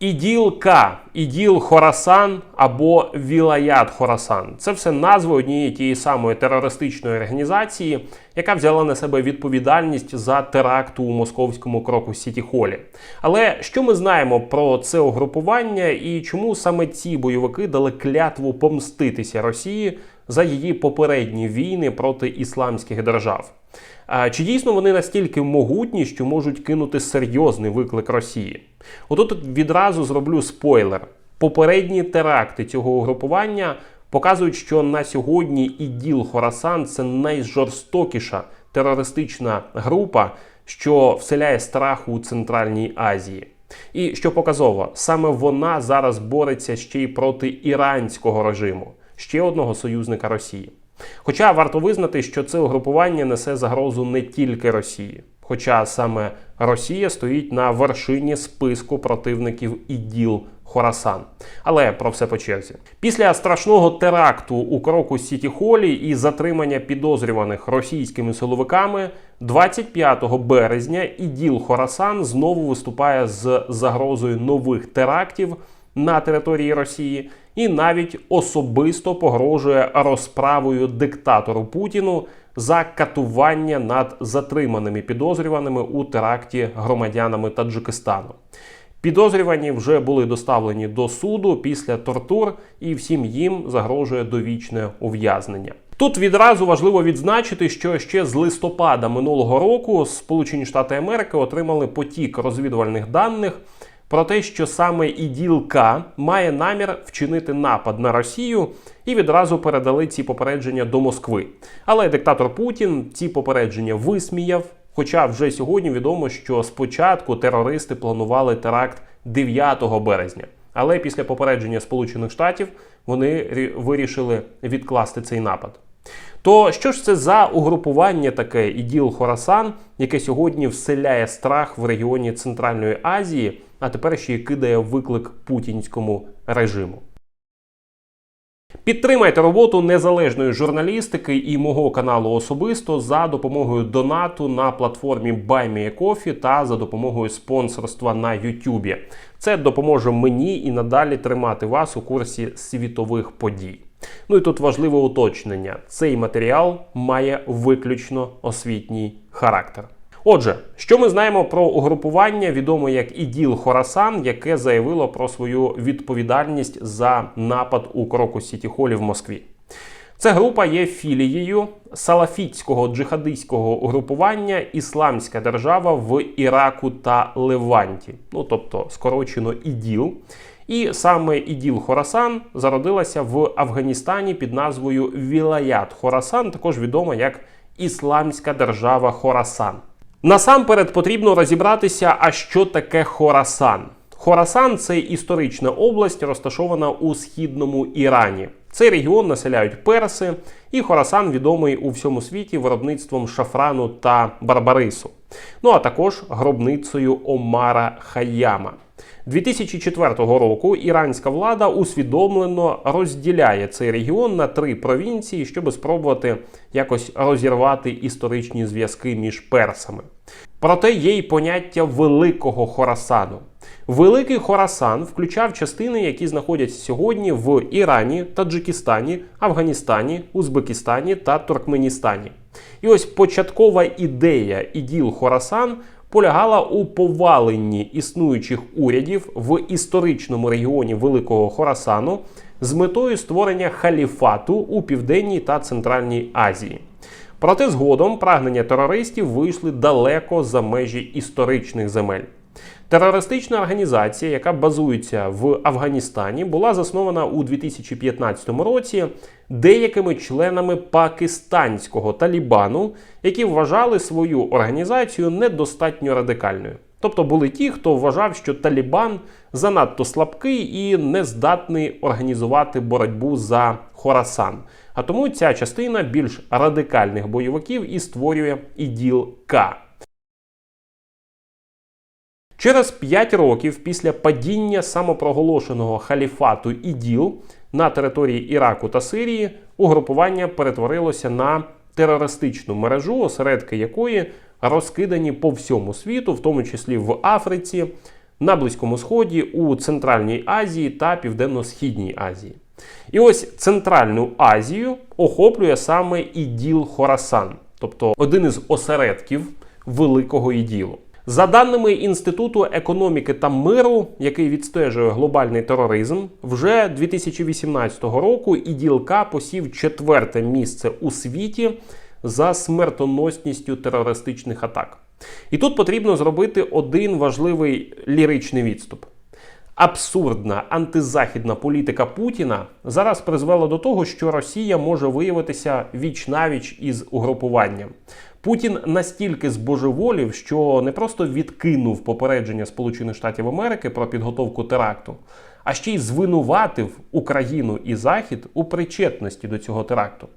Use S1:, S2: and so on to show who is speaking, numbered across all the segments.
S1: Іділ К, Іділ Хорасан або Вілаят Хорасан це все назви однієї тієї самої терористичної організації, яка взяла на себе відповідальність за теракт у московському кроку Сіті Холі. Але що ми знаємо про це угрупування і чому саме ці бойовики дали клятву помститися Росії за її попередні війни проти ісламських держав? Чи дійсно вони настільки могутні, що можуть кинути серйозний виклик Росії? Отут відразу зроблю спойлер. Попередні теракти цього угрупування показують, що на сьогодні іділ Хорасан це найжорстокіша терористична група, що вселяє страх у Центральній Азії. І що показово, саме вона зараз бореться ще й проти іранського режиму, ще одного союзника Росії. Хоча варто визнати, що це угрупування несе загрозу не тільки Росії. Хоча саме Росія стоїть на вершині списку противників іділ Хорасан. Але про все по черзі. Після страшного теракту у кроку Сіті Холі і затримання підозрюваних російськими силовиками 25 березня іділ Хорасан знову виступає з загрозою нових терактів на території Росії і навіть особисто погрожує розправою диктатору Путіну за катування над затриманими підозрюваними у теракті громадянами Таджикистану. Підозрювані вже були доставлені до суду після тортур, і всім їм загрожує довічне ув'язнення. Тут відразу важливо відзначити, що ще з листопада минулого року Сполучені Штати Америки отримали потік розвідувальних даних про те, що саме іділ має намір вчинити напад на Росію, і відразу передали ці попередження до Москви. Але диктатор Путін ці попередження висміяв. Хоча вже сьогодні відомо, що спочатку терористи планували теракт 9 березня. Але після попередження Сполучених Штатів вони вирішили відкласти цей напад. То що ж це за угрупування таке іділ Хорасан, яке сьогодні вселяє страх в регіоні Центральної Азії, а тепер ще й кидає виклик путінському режиму? Підтримайте роботу незалежної журналістики і мого каналу особисто за допомогою донату на платформі BuyMeACoffee та за допомогою спонсорства на YouTube. Це допоможе мені і надалі тримати вас у курсі світових подій. Ну і тут важливе уточнення: цей матеріал має виключно освітній характер. Отже, що ми знаємо про угрупування, відоме як іділ Хорасан, яке заявило про свою відповідальність за напад у Кроку Сіті Холі в Москві. Ця група є філією салафітського джихадистського угрупування Ісламська держава в Іраку та Леванті, ну тобто скорочено іділ. І саме іділ Хорасан зародилася в Афганістані під назвою Вілаят Хорасан, також відома як Ісламська держава Хорасан. Насамперед потрібно розібратися, а що таке Хорасан. Хорасан це історична область, розташована у східному Ірані. Цей регіон населяють перси, і Хорасан відомий у всьому світі виробництвом шафрану та барбарису. Ну а також гробницею Омара Хаяма. 2004 року іранська влада усвідомлено розділяє цей регіон на три провінції, щоб спробувати якось розірвати історичні зв'язки між персами. Проте є й поняття великого Хорасану. Великий Хорасан включав частини, які знаходяться сьогодні в Ірані, Таджикистані, Афганістані, Узбекистані та Туркменістані. І ось початкова ідея іділ Хорасан полягала у поваленні існуючих урядів в історичному регіоні Великого Хорасану з метою створення халіфату у південній та центральній Азії. Проте згодом прагнення терористів вийшли далеко за межі історичних земель. Терористична організація, яка базується в Афганістані, була заснована у 2015 році деякими членами пакистанського Талібану, які вважали свою організацію недостатньо радикальною. Тобто були ті, хто вважав, що Талібан занадто слабкий і не здатний організувати боротьбу за Хорасан. А тому ця частина більш радикальних бойовиків і створює іділ К. Через 5 років після падіння самопроголошеного халіфату іділ на території Іраку та Сирії угрупування перетворилося на терористичну мережу, осередки якої розкидані по всьому світу, в тому числі в Африці, на Близькому Сході, у Центральній Азії та Південно-Східній Азії. І ось Центральну Азію охоплює саме іділ Хорасан, тобто один із осередків великого іділу. За даними Інституту економіки та миру, який відстежує глобальний тероризм, вже 2018 року іділка посів четверте місце у світі за смертоносністю терористичних атак. І тут потрібно зробити один важливий ліричний відступ. Абсурдна антизахідна політика Путіна зараз призвела до того, що Росія може виявитися віч навіч із угрупуванням. Путін настільки збожеволів, що не просто відкинув попередження Сполучених Штатів Америки про підготовку теракту, а ще й звинуватив Україну і Захід у причетності до цього теракту.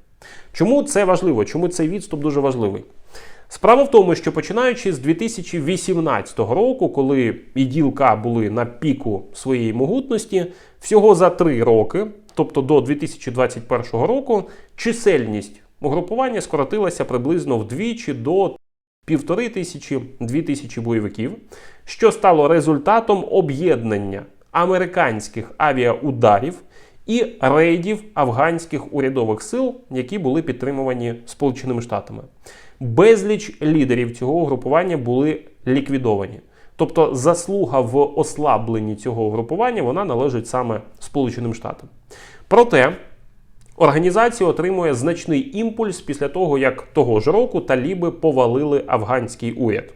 S1: Чому це важливо? Чому цей відступ дуже важливий? Справа в тому, що починаючи з 2018 року, коли іділка були на піку своєї могутності, всього за три роки, тобто до 2021 року, чисельність угрупування скоротилася приблизно вдвічі до півтори тисячі дві тисячі бойовиків, що стало результатом об'єднання американських авіаударів і рейдів афганських урядових сил, які були підтримувані Сполученими Штатами. Безліч лідерів цього угрупування були ліквідовані. Тобто заслуга в ослабленні цього угрупування вона належить саме Сполученим Штатам. Проте організація отримує значний імпульс після того, як того ж року таліби повалили афганський уряд.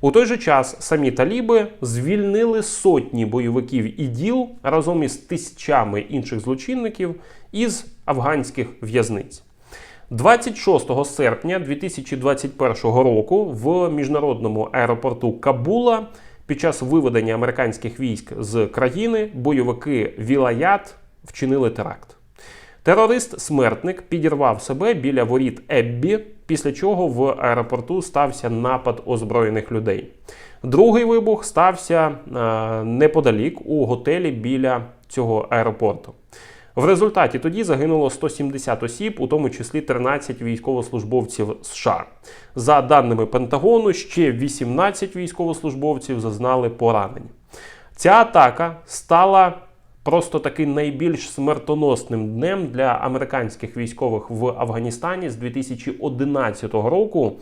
S1: У той же час самі таліби звільнили сотні бойовиків іділ разом із тисячами інших злочинників із афганських в'язниць. 26 серпня 2021 року в міжнародному аеропорту Кабула під час виведення американських військ з країни бойовики Вілаят вчинили теракт. Терорист-смертник підірвав себе біля воріт Еббі, після чого в аеропорту стався напад озброєних людей. Другий вибух стався е, неподалік у готелі біля цього аеропорту. В результаті тоді загинуло 170 осіб, у тому числі 13 військовослужбовців США. За даними Пентагону, ще 18 військовослужбовців зазнали поранень. Ця атака стала просто таки найбільш смертоносним днем для американських військових в Афганістані з 2011 року.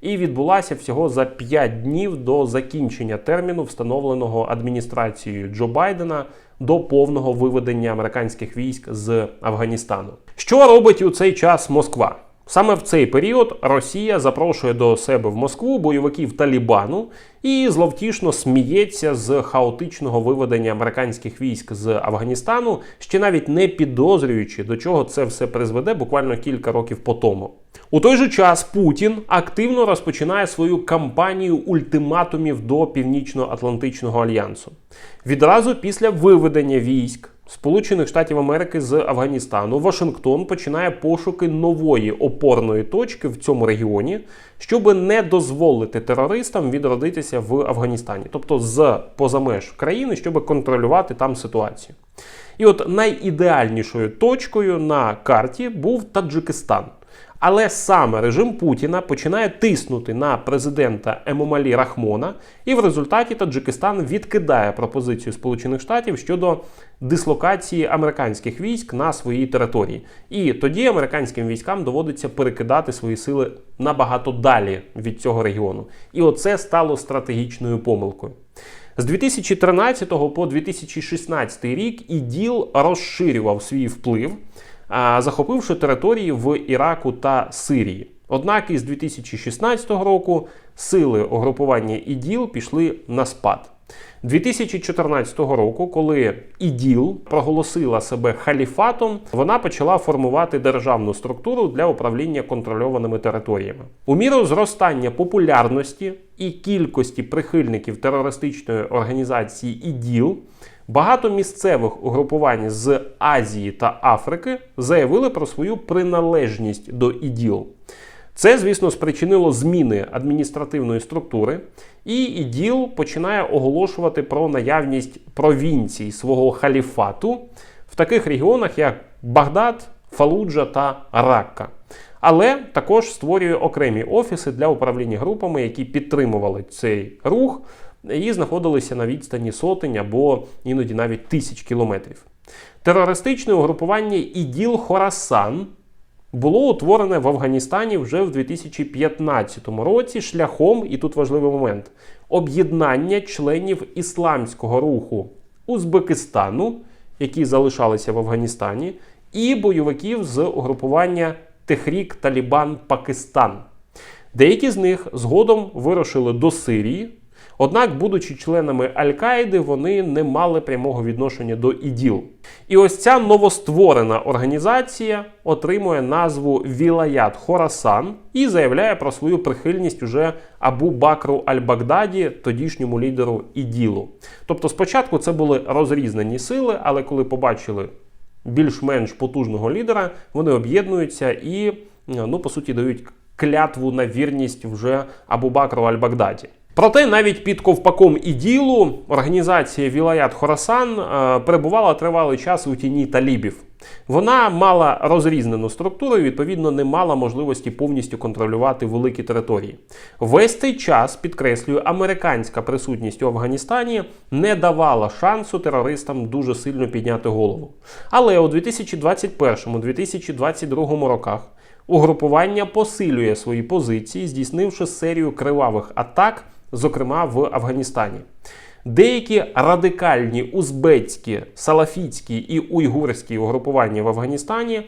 S1: І відбулася всього за 5 днів до закінчення терміну, встановленого адміністрацією Джо Байдена до повного виведення американських військ з Афганістану. Що робить у цей час Москва? Саме в цей період Росія запрошує до себе в Москву бойовиків Талібану і зловтішно сміється з хаотичного виведення американських військ з Афганістану, ще навіть не підозрюючи, до чого це все призведе буквально кілька років по тому. У той же час Путін активно розпочинає свою кампанію ультиматумів до Північно-Атлантичного альянсу. Відразу після виведення військ Сполучених Штатів Америки з Афганістану Вашингтон починає пошуки нової опорної точки в цьому регіоні, щоб не дозволити терористам відродитися в Афганістані, тобто з поза меж країни, щоб контролювати там ситуацію. І от найідеальнішою точкою на карті був Таджикистан. Але саме режим Путіна починає тиснути на президента Емомалі Рахмона, і в результаті Таджикистан відкидає пропозицію Сполучених Штатів щодо дислокації американських військ на своїй території. І тоді американським військам доводиться перекидати свої сили набагато далі від цього регіону. І оце стало стратегічною помилкою. З 2013 по 2016 рік іділ розширював свій вплив захопивши території в Іраку та Сирії. Однак із 2016 року сили угрупування іділ пішли на спад. 2014 року, коли іділ проголосила себе халіфатом, вона почала формувати державну структуру для управління контрольованими територіями. У міру зростання популярності і кількості прихильників терористичної організації іділ. Багато місцевих угрупувань з Азії та Африки заявили про свою приналежність до іділ. Це, звісно, спричинило зміни адміністративної структури, і іділ починає оголошувати про наявність провінцій свого халіфату в таких регіонах, як Багдад, Фалуджа та Ракка. Але також створює окремі офіси для управління групами, які підтримували цей рух і знаходилися на відстані сотень або іноді навіть тисяч кілометрів. Терористичне угрупування іділ Хорасан було утворене в Афганістані вже в 2015 році шляхом, і тут важливий момент, об'єднання членів ісламського руху Узбекистану, які залишалися в Афганістані, і бойовиків з угрупування Техрік Талібан Пакистан. Деякі з них згодом вирушили до Сирії. Однак, будучи членами Аль-Каїди, вони не мали прямого відношення до іділ. І ось ця новостворена організація отримує назву Вілаят Хорасан і заявляє про свою прихильність уже Абу Бакру Аль-Багдаді, тодішньому лідеру іділу. Тобто, спочатку це були розрізнені сили, але коли побачили більш-менш потужного лідера, вони об'єднуються і, ну, по суті, дають клятву на вірність вже Абу Бакру Аль-Багдаді. Проте навіть під ковпаком іділу організація Вілаят Хорасан е, перебувала тривалий час у тіні талібів. Вона мала розрізнену структуру і, відповідно, не мала можливості повністю контролювати великі території. Весь цей час, підкреслюю, американська присутність у Афганістані не давала шансу терористам дуже сильно підняти голову. Але у 2021-2022 роках угрупування посилює свої позиції, здійснивши серію кривавих атак зокрема в Афганістані. Деякі радикальні узбецькі, салафітські і уйгурські угрупування в Афганістані,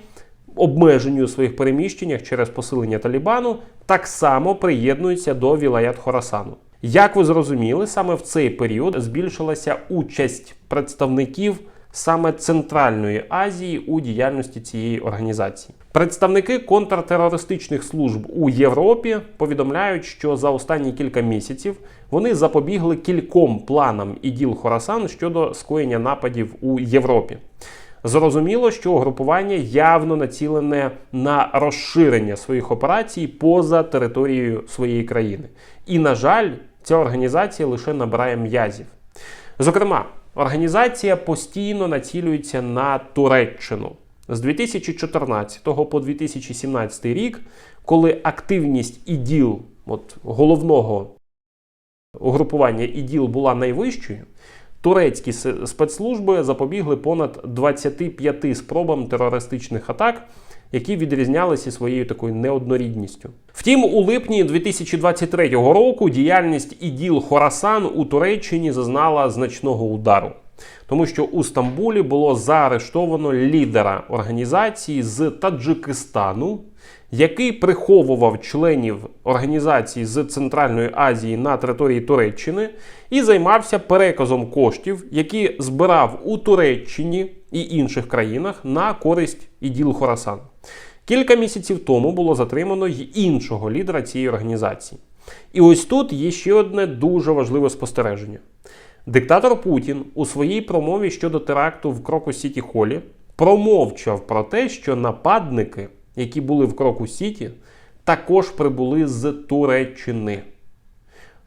S1: обмежені у своїх переміщеннях через посилення Талібану, так само приєднуються до Вілаят Хорасану. Як ви зрозуміли, саме в цей період збільшилася участь представників саме Центральної Азії у діяльності цієї організації. Представники контртерористичних служб у Європі повідомляють, що за останні кілька місяців вони запобігли кільком планам іділ Хорасан щодо скоєння нападів у Європі. Зрозуміло, що угрупування явно націлене на розширення своїх операцій поза територією своєї країни. І, на жаль, ця організація лише набирає м'язів. Зокрема, Організація постійно націлюється на Туреччину з 2014 по 2017 рік, коли активність іділ, от головного угрупування іділ була найвищою. Турецькі спецслужби запобігли понад 25 спробам терористичних атак які відрізнялися своєю такою неоднорідністю. Втім, у липні 2023 року діяльність іділ Хорасан у Туреччині зазнала значного удару. Тому що у Стамбулі було заарештовано лідера організації з Таджикистану, який приховував членів організації з Центральної Азії на території Туреччини і займався переказом коштів, які збирав у Туреччині і інших країнах на користь іділ Хорасан. Кілька місяців тому було затримано й іншого лідера цієї організації. І ось тут є ще одне дуже важливе спостереження. Диктатор Путін у своїй промові щодо теракту в Кроку Сіті Холі промовчав про те, що нападники, які були в Кроку Сіті, також прибули з Туреччини.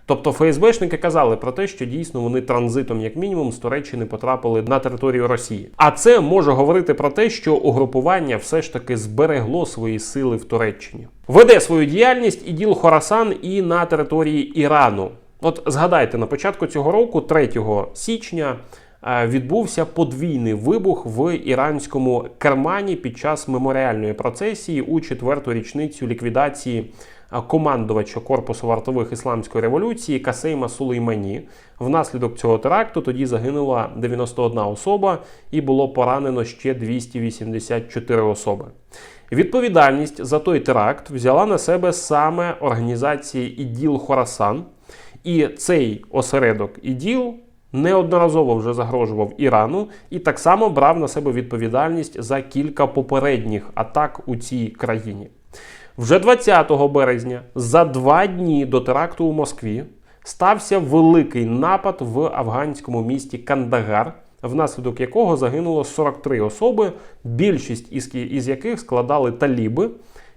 S1: Тобто ФСБшники казали про те, що дійсно вони транзитом, як мінімум, з Туреччини потрапили на територію Росії. А це може говорити про те, що угрупування все ж таки зберегло свої сили в Туреччині. Веде свою діяльність і діл Хорасан і на території Ірану. От згадайте, на початку цього року, 3 січня, е, відбувся подвійний вибух в іранському Кермані під час меморіальної процесії у четверту річницю ліквідації командувача корпусу вартових ісламської революції Касейма Сулеймані. Внаслідок цього теракту тоді загинула 91 особа і було поранено ще 284 особи. Відповідальність за той теракт взяла на себе саме організація іділ Хорасан. І цей осередок іділ неодноразово вже загрожував Ірану і так само брав на себе відповідальність за кілька попередніх атак у цій країні. Вже 20 березня, за два дні до теракту у Москві, стався великий напад в афганському місті Кандагар, внаслідок якого загинуло 43 особи, більшість із, із яких складали таліби,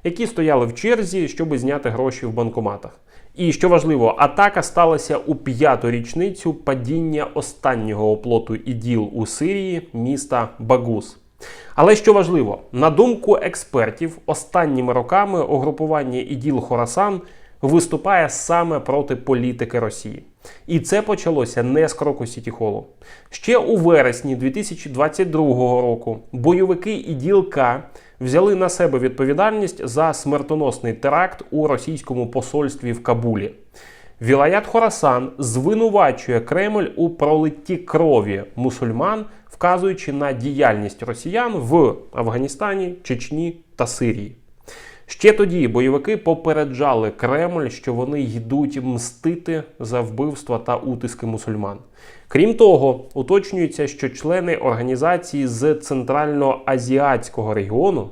S1: які стояли в черзі, щоб зняти гроші в банкоматах. І що важливо, атака сталася у п'яту річницю падіння останнього оплоту іділ у Сирії міста Багус. Але що важливо, на думку експертів, останніми роками угрупування іділ Хорасан виступає саме проти політики Росії. І це почалося не з кроку Сітіхолу. Ще у вересні 2022 року бойовики і ділка взяли на себе відповідальність за смертоносний теракт у російському посольстві в Кабулі. Вілаят Хорасан звинувачує Кремль у пролитті крові мусульман, вказуючи на діяльність росіян в Афганістані, Чечні та Сирії. Ще тоді бойовики попереджали Кремль, що вони йдуть мстити за вбивства та утиски мусульман. Крім того, уточнюється, що члени організації з центральноазіатського регіону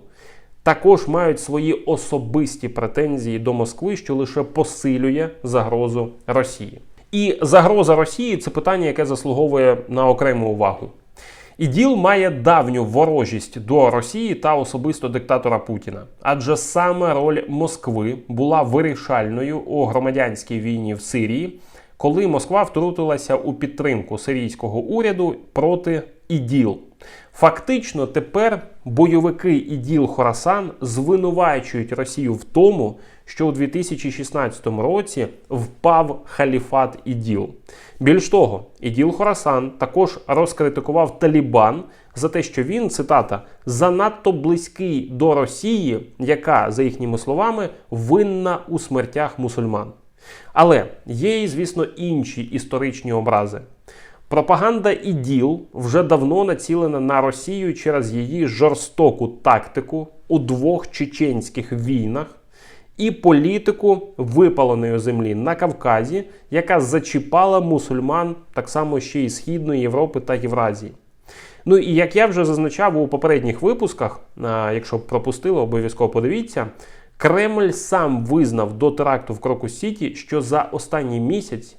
S1: також мають свої особисті претензії до Москви, що лише посилює загрозу Росії. І загроза Росії це питання, яке заслуговує на окрему увагу. ІДІЛ має давню ворожість до Росії та особисто диктатора Путіна, адже саме роль Москви була вирішальною у громадянській війні в Сирії, коли Москва втрутилася у підтримку сирійського уряду проти ІДІЛ. Фактично, тепер бойовики іділ Хорасан звинувачують Росію в тому, що у 2016 році впав халіфат іділ. Більш того, іділ Хорасан також розкритикував Талібан за те, що він цитата занадто близький до Росії, яка, за їхніми словами, винна у смертях мусульман. Але є, звісно, інші історичні образи. Пропаганда іділ вже давно націлена на Росію через її жорстоку тактику у двох чеченських війнах і політику випаленої землі на Кавказі, яка зачіпала мусульман так само ще й Східної Європи та Євразії. Ну і як я вже зазначав у попередніх випусках, якщо пропустили, обов'язково подивіться. Кремль сам визнав до теракту в Крокус Сіті, що за останній місяць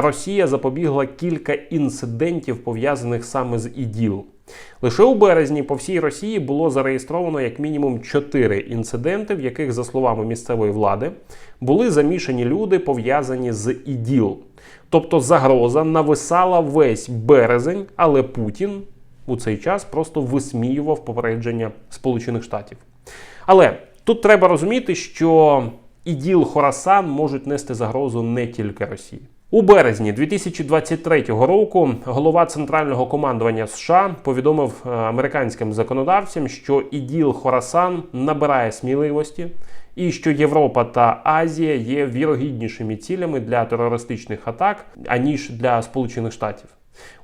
S1: Росія запобігла кілька інцидентів, пов'язаних саме з іділ. Лише у березні по всій Росії було зареєстровано як мінімум чотири інциденти, в яких, за словами місцевої влади, були замішані люди, пов'язані з іділ. Тобто загроза нависала весь березень, але Путін у цей час просто висміював попередження Сполучених Штатів. Але тут треба розуміти, що іділ Хорасан можуть нести загрозу не тільки Росії. У березні 2023 року голова центрального командування США повідомив е, американським законодавцям, що іділ Хорасан набирає сміливості, і що Європа та Азія є вірогіднішими цілями для терористичних атак аніж для Сполучених Штатів.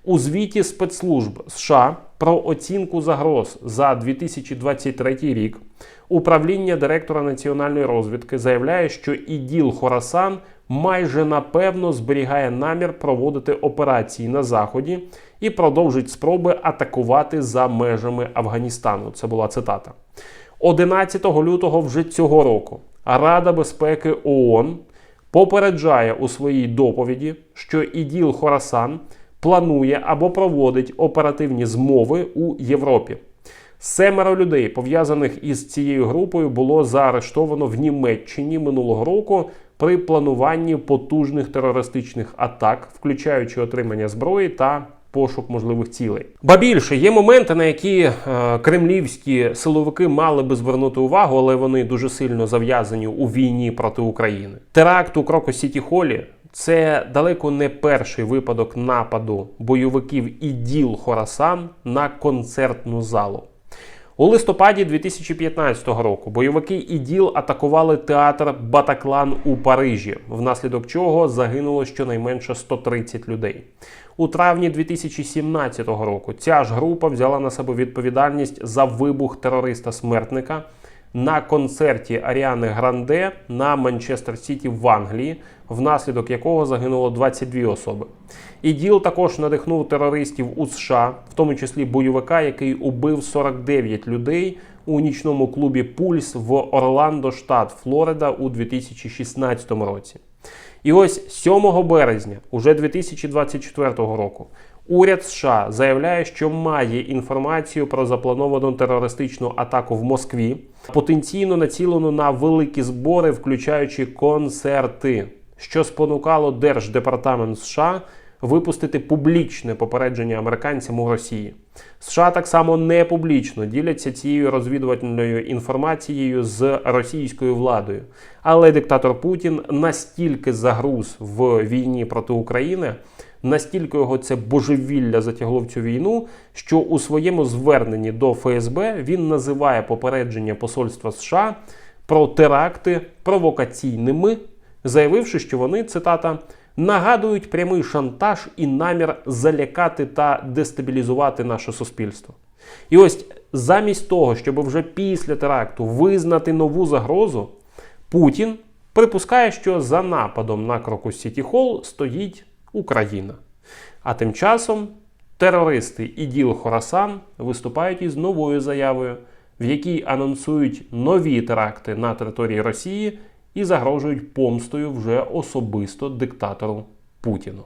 S1: У звіті спецслужб США про оцінку загроз за 2023 рік управління директора національної розвідки заявляє, що іділ Хорасан майже напевно зберігає намір проводити операції на заході і продовжить спроби атакувати за межами Афганістану. Це була цитата. 11 лютого вже цього року Рада безпеки ООН попереджає у своїй доповіді, що іділ Хорасан планує або проводить оперативні змови у Європі. Семеро людей, пов'язаних із цією групою, було заарештовано в Німеччині минулого року при плануванні потужних терористичних атак, включаючи отримання зброї та пошук можливих цілей. Ба більше є моменти, на які е, кремлівські силовики мали би звернути увагу, але вони дуже сильно зав'язані у війні проти України. Теракт у Крокос Сіті Холі. Це далеко не перший випадок нападу бойовиків і діл Хорасан на концертну залу. У листопаді 2015 року бойовики іділ атакували театр Батаклан у Парижі, внаслідок чого загинуло щонайменше 130 людей. У травні 2017 року ця ж група взяла на себе відповідальність за вибух терориста-смертника на концерті Аріани Гранде на Манчестер Сіті в Англії, внаслідок якого загинуло 22 особи. ІДІЛ також надихнув терористів у США, в тому числі бойовика, який убив 49 людей у нічному клубі Пульс в Орландо, штат Флорида у 2016 році. І ось 7 березня, уже 2024 року, уряд США заявляє, що має інформацію про заплановану терористичну атаку в Москві, потенційно націлену на великі збори, включаючи концерти, що спонукало Держдепартамент США випустити публічне попередження американцям у Росії. США так само не публічно діляться цією розвідувальною інформацією з російською владою. Але диктатор Путін настільки загруз в війні проти України, настільки його це божевілля затягло в цю війну, що у своєму зверненні до ФСБ він називає попередження посольства США про теракти провокаційними, заявивши, що вони цитата нагадують прямий шантаж і намір залякати та дестабілізувати наше суспільство. І ось замість того, щоб вже після теракту визнати нову загрозу, Путін припускає, що за нападом на Крокус Сіті Холл стоїть Україна. А тим часом терористи іділ Хорасан виступають із новою заявою, в якій анонсують нові теракти на території Росії і загрожують помстою вже особисто диктатору Путіну.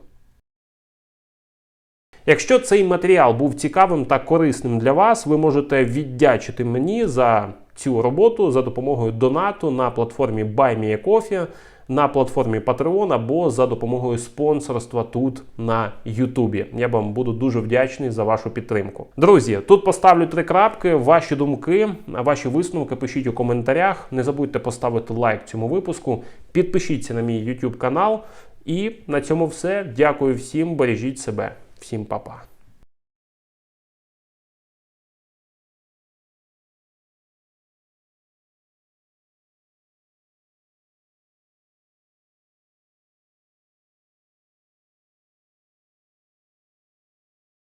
S1: Якщо цей матеріал був цікавим та корисним для вас, ви можете віддячити мені за цю роботу за допомогою донату на платформі BuyMeACoffee, на платформі Patreon або за допомогою спонсорства тут на Ютубі. Я вам буду дуже вдячний за вашу підтримку. Друзі, тут поставлю три крапки. Ваші думки, ваші висновки пишіть у коментарях. Не забудьте поставити лайк цьому випуску. Підпишіться на мій YouTube канал. І на цьому все. Дякую всім. Бережіть себе. Всім па-па.